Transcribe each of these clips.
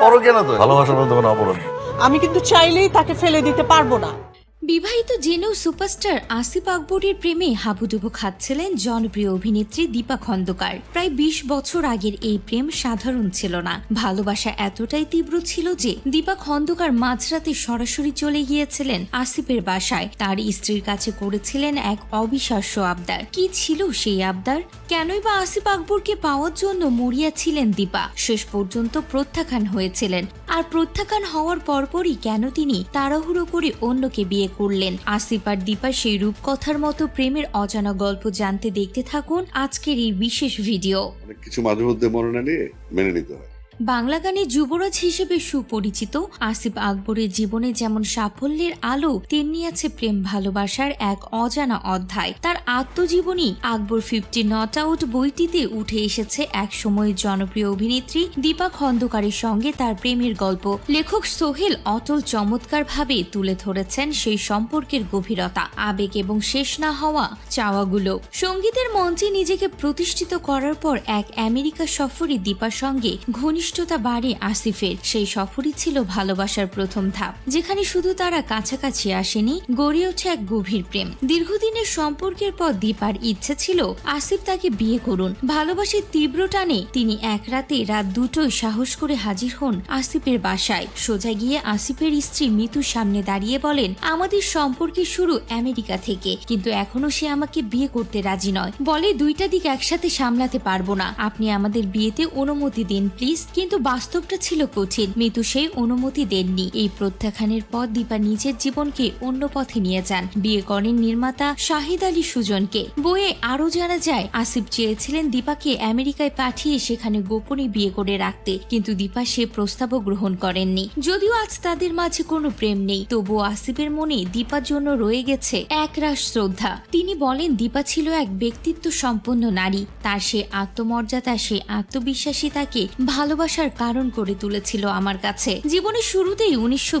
পরও কেন তো ভালোবাসার মধ্যে কোনো অপরাধ আমি কিন্তু চাইলেই তাকে ফেলে দিতে পারব না। বিবাহিত জেনেও সুপারস্টার আসিফ আকবরের প্রেমে হাবুডুবু খাচ্ছিলেন জনপ্রিয় অভিনেত্রী দীপা খন্দকার। প্রায় ২০ বছর আগের এই প্রেম সাধারণ ছিল না। ভালোবাসা এতটাই তীব্র ছিল যে দীপা খন্দকার মাঝরাতে সরাসরি চলে গিয়েছিলেন আসিফের বাসায়। তার স্ত্রীর কাছে করেছিলেন এক অবিশ্বাস্য আবদার। কি ছিল সেই আবদার? কেনই বা আসিফ আকবরকে পাওয়ার জন্য মরিয়া ছিলেন দীপা। শেষ পর্যন্ত প্রত্যাখ্যান হয়েছিলেন। আর প্রত্যাখ্যান হওয়ার পরপরই কেন তিনি তাড়াহুড়ো করে অন্যকে বিয়ে করলেন। আসিফ আর দীপা সেই রূপকথার মতো প্রেমের অজানা গল্প জানতে দেখতে থাকুন আজকের এই বিশেষ ভিডিও। অনেক কিছু মাঝে মধ্যে মনে নিয়ে মেনে নিতে হয়। বাংলা গানে যুবরাজ হিসেবে সুপরিচিত আসিফ আকবরের জীবনে যেমন সাফল্যের আলো, তেমনি আছে প্রেম ভালোবাসার এক অজানা অধ্যায়। তার আত্মজীবনী আকবর ফিফটি নট আউট বইটিতে উঠে এসেছে এক সময়ের জনপ্রিয় অভিনেত্রী দীপা খন্দকারের সঙ্গে তার প্রেমের গল্প। লেখক সোহেল অটল চমৎকারভাবে তুলে ধরেছেন সেই সম্পর্কের গভীরতা, আবেগ এবং শেষ না হওয়া চাওয়াগুলো। সঙ্গীতের মঞ্চে নিজেকে প্রতিষ্ঠিত করার পর এক আমেরিকা সফরে দীপার সঙ্গে ঘনিষ্ঠতা বাড়ে আসিফের। সেই সফরই ছিল ভালোবাসার প্রথম ধাপ, যেখানে শুধু তারা কাছাকাছি আসেনি, গড়ে ওঠে এক গভীর প্রেম। দীর্ঘদিনের সম্পর্কের পর দীপার ইচ্ছে ছিল, আসিফ তাকে বিয়ে করুন। ভালোবাসার তীব্র টানে তিনি এক রাতে রাত দুটোই সাহস করে হাজির হন আসিফের বাসায়। সোজা গিয়ে আসিফের স্ত্রী মিতুর সামনে দাঁড়িয়ে বলেন, আমাদের সম্পর্কের শুরু আমেরিকা থেকে, কিন্তু এখনও সে আমাকে বিয়ে করতে রাজি নয়। বলে দুইটা দিক একসাথে সামলাতে পারব না। আপনি আমাদের বিয়েতে অনুমতি দিন, প্লিজ। কিন্তু বাস্তবটা ছিল কঠিন। মিতু সেই অনুমতি দেননি। এই প্রত্যাখ্যানের পর দীপা নিজের জীবনকে অন্য পথে নিয়ে যান। বিয়ে করেন নির্মাতা শাহিদ আলী সুজনকে। বইয়ে আরও জানা যায়, আসিফ চেয়েছিলেন দীপাকে আমেরিকায় পাঠিয়ে সেখানে গোপনে বিয়ে করে রাখতে। কিন্তু দীপা সে প্রস্তাবও গ্রহণ করেননি। যদিও আজ তাদের মাঝে কোনো প্রেম নেই, তবুও আসিফের মনে দীপার জন্য রয়ে গেছে এক একরাশ শ্রদ্ধা। তিনি বলেন, দীপা ছিল এক ব্যক্তিত্ব সম্পন্ন নারী। তার সে আত্মমর্যাদা, সে আত্মবিশ্বাসী তাকে ভালোবাসার কারণ করে তুলেছিল আমার কাছে। জীবনের শুরুতেই উনিশশো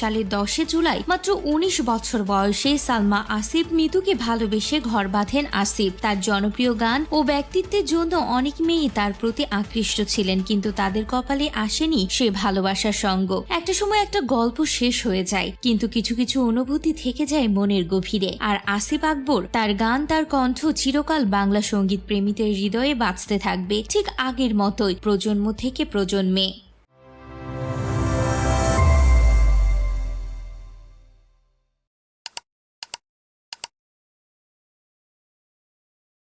সালের দশে জুলাই, মাত্র উনিশ বছর বয়সে সালমা আসিফ মিতুকে ভালোবেসে ঘর বাঁধেন আসিফ। তার জনপ্রিয় গান ও ব্যক্তিত্বের জন্য অনেক মেয়ে তার প্রতি আকৃষ্ট ছিলেন, কিন্তু তাদের কপালে আসেনি সে ভালোবাসার সঙ্গ। একটা সময় একটা গল্প শেষ হয়ে যায়, কিন্তু কিছু কিছু অনুভূতি থেকে যায় মনের গভীরে। আর আসিফ আকবর, তার গান, তার কণ্ঠ চিরকাল বাংলা সংগীত প্রেমীদের হৃদয়ে বাঁচতে থাকবে, ঠিক আগের মতোই প্রজন্ম থেকে প্রজন্মে।